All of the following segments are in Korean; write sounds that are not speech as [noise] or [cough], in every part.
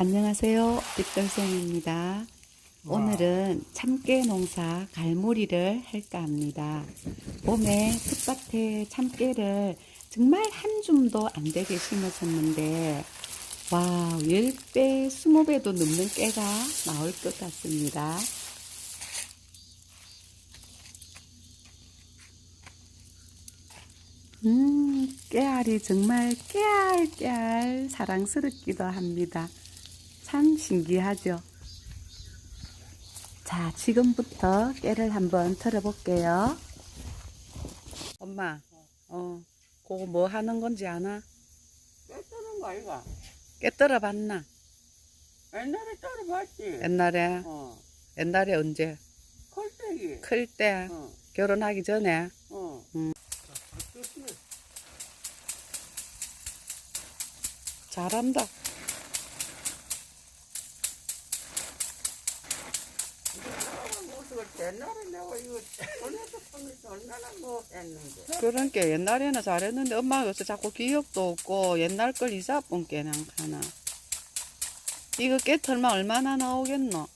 안녕하세요. 빅돌쌤입니다. 오늘은 참깨 농사 갈무리를 할까 합니다. 봄에 텃밭에 참깨를 정말 한 줌도 안 되게 심어줬는데, 와, 10배, 20배도 넘는 깨가 나올 것 같습니다. 음, 깨알이 정말 깨알깨알 사랑스럽기도 합니다. 참 신기하죠? 자, 지금부터 깨를 한번 털어볼게요. 엄마, 어, 그거 뭐 하는 건지 아나? 떼뜨는 거 아이가? 깨 떨어봤나? 옛날에 따라봤지. 옛날에, 어. 옛날에 언제? 컬떼기. 클 때, 어. 결혼하기 전에. 어. 음. 잘한다. 모습을 옛날에 내가 이거 보내서 보면서 얼마나 뭐 했는데. 그러니까 옛날에는 잘했는데 엄마가 요새 자꾸 기억도 없고 옛날 걸 잊어본 게냥 하나. 이거 깨 털면 얼마나 나오겠노?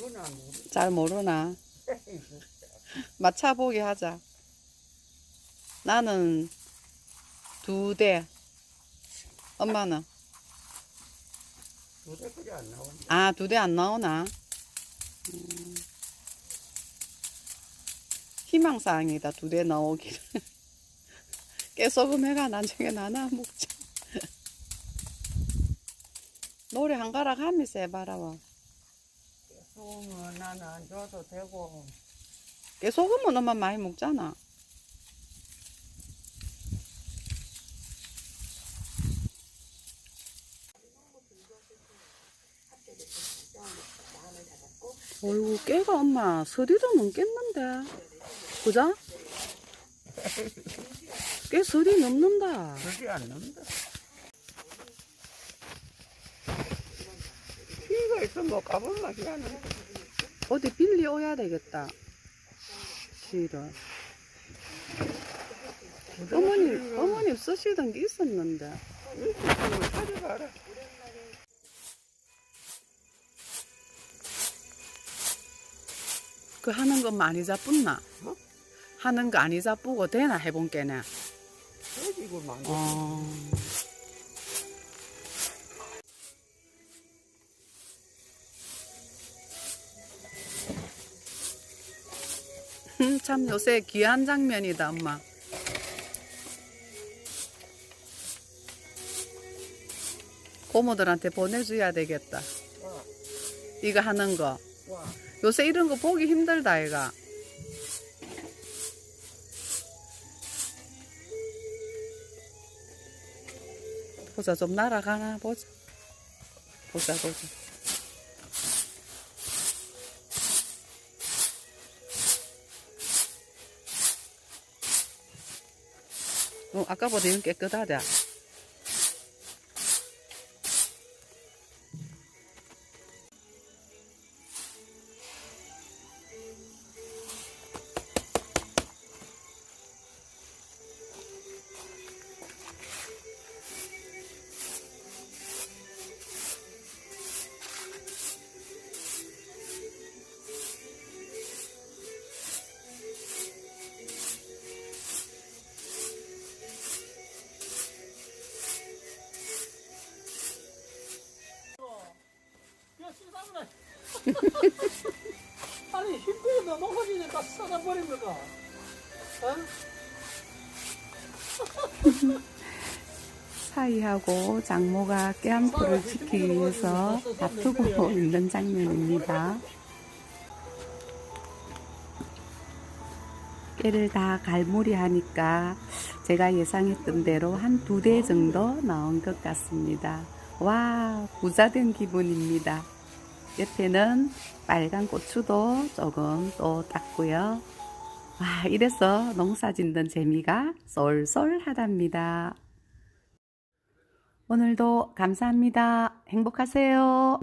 모르. 잘 모르나. [laughs] 맞춰보기 하자. 나는 두 대. 엄마는? 도대까지 안 나온다. 아, 두 대 안 나오나? 음. 희망사항이다, 두 대 나오기를. [laughs] 깨소금 해가 나중에 나나 먹자. [laughs] 노래 한 가락 하면서 해봐라, 와. 소금은 나는 안 줘도 되고. 깨소금은 엄마 많이 먹잖아. 어이구, 깨가 엄마, 서리도 넘겠는데. 그죠? 깨 서리 넘는다. 그게 안 넘다. 피가 있으면 뭐 가본 맛이 안 나. 어디 빌리 오야 되겠다. 실을. 어머니, 어머니 쓰시던 게 있었는데. 찾아가라. 그 하는 거 많이 잡붙나? 어? 하는 거 아니 잡쁘고 되나 해본 게네. 많이. 어. [laughs] 음, 참 요새 귀한 장면이다, 엄마. 고모들한테 보내줘야 되겠다. 와, 이거 하는 거. 와. 요새 이런 거 보기 힘들다, 이가. 보자, 좀 날아가나, 보자. 보자, 보자. 어, 아까보다 이건 깨끗하다. 야, 쓰다보라. 아니, 쓰다 버린 거가. 어? [laughs] 사이하고 장모가 깨암풀을 지키기 위해서 다투고 [laughs] 있는 장면입니다. 깨를 다 갈무리 하니까 제가 예상했던 대로 한 두 대 정도 나온 것 같습니다. 와, 부자된 기분입니다. 옆에는 빨간 고추도 조금 또 땄고요. 와, 이래서 농사 짓는 재미가 쏠쏠하답니다. 오늘도 감사합니다. 행복하세요.